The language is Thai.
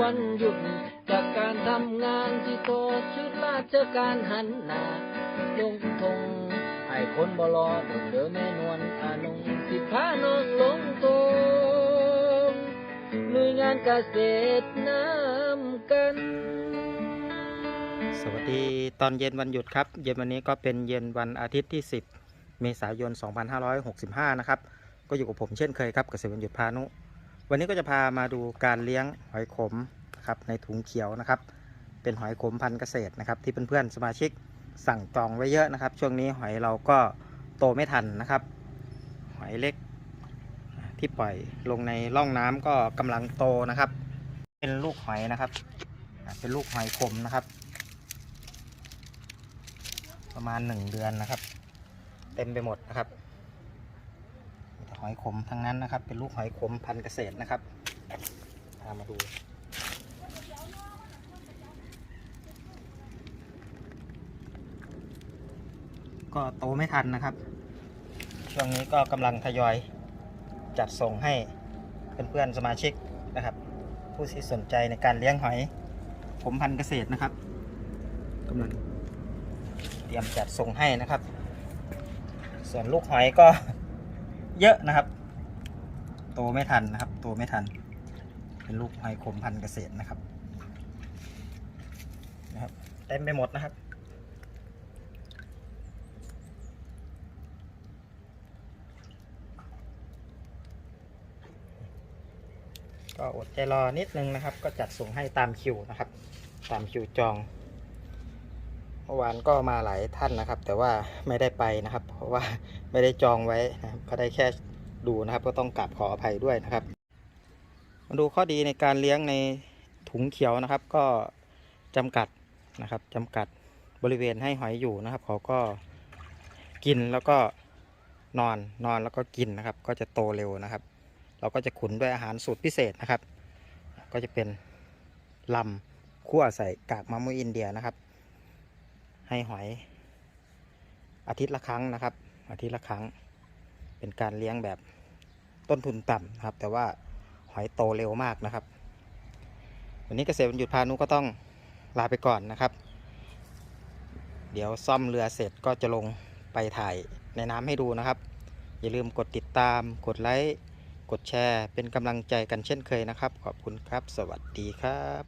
วันหยุด จากการทำงานที่โตดชุดราชการหันหน้าลงทงให้คนบรอต้องเจอแม่นวลอานงสิพาน้องลงทงหน่วยงานเกษตรน้ำกัน สวัสดีตอนเย็นวันหยุดครับ เย็นวันนี้ก็เป็นเย็นวันอาทิตย์ที่ 10 เมษายน 2565 นะครับ ก็อยู่กับผมเช่นเคยครับเกษตรวันหยุดพานุ วันนี้ก็จะพามาดูการเลี้ยงหอยขมนะครับในถุงเขียวนะครับ เป็นหอยขมพันธุ์เกษตรนะครับที่เพื่อนๆสมาชิกสั่งจองไว้เยอะนะครับ ช่วงนี้หอยเราก็โตไม่ทันนะครับ หอยเล็กที่ปล่อยลงในร่องน้ำก็กำลังโตนะครับ เป็นลูกหอยนะครับ เป็นลูกหอยขมนะครับ ประมาณหนึ่งเดือนนะครับ เต็มไปหมดนะครับ หอยขมทั้งนั้นนะครับ เป็นลูกหอยขมพันธุ์เกษตรนะครับพามาดูก็โตไม่ทันนะครับ ช่วงนี้ก็กำลังทยอยจัดส่งให้เพื่อนๆสมาชิกนะครับ ผู้ที่สนใจในการเลี้ยงหอยขมพันธุ์เกษตรนะครับกำลังเตรียมจัดส่งให้นะครับ ส่วนลูกหอยก็ เยอะนะครับ โตไม่ทันนะครับ โตไม่ทัน เป็นลูกหอยขมพันธุ์เกษตรนะครับนะครับเต็มไปหมดนะครับ ก็อดใจรอนิดนึงนะครับ ก็จัดส่งให้ตามคิวนะครับ ตามคิวจอง มื่อวานก็มาหลายท่านนะครับ แต่ว่าไม่ได้ไปนะครับ เพราะว่าไม่ได้จองไว้นะครับก็ได้แค่ดูนะครับ ก็ต้องกราบขออภัยด้วยนะครับ มาดูข้อดีในการเลี้ยงในถุงเขียวนะครับ ก็จำกัดนะครับจำกัดบริเวณให้หอยอยู่นะครับ เขาก็กินแล้วก็นอนนอนแล้วก็กินนะครับ ก็จะโตเร็วนะครับ เราก็จะขุนด้วยอาหารสูตรพิเศษนะครับ ก็จะเป็นลำคั่วใส่กากมะม่วงอินเดียนะครับ ให้หอยอาทิตย์ละครั้งนะครับ อาทิตย์ละครั้ง เป็นการเลี้ยงแบบต้นทุนต่ำนะครับ แต่ว่าหอยโตเร็วมากนะครับ วันนี้เกษตรวันหยุดพานุก็ต้องลาไปก่อนนะครับ เดี๋ยวซ่อมเรือเสร็จก็จะลงไปถ่ายในน้ำให้ดูนะครับ อย่าลืมกดติดตาม กดไลค์ กดแชร์ เป็นกำลังใจกันเช่นเคยนะครับ ขอบคุณครับ สวัสดีครับ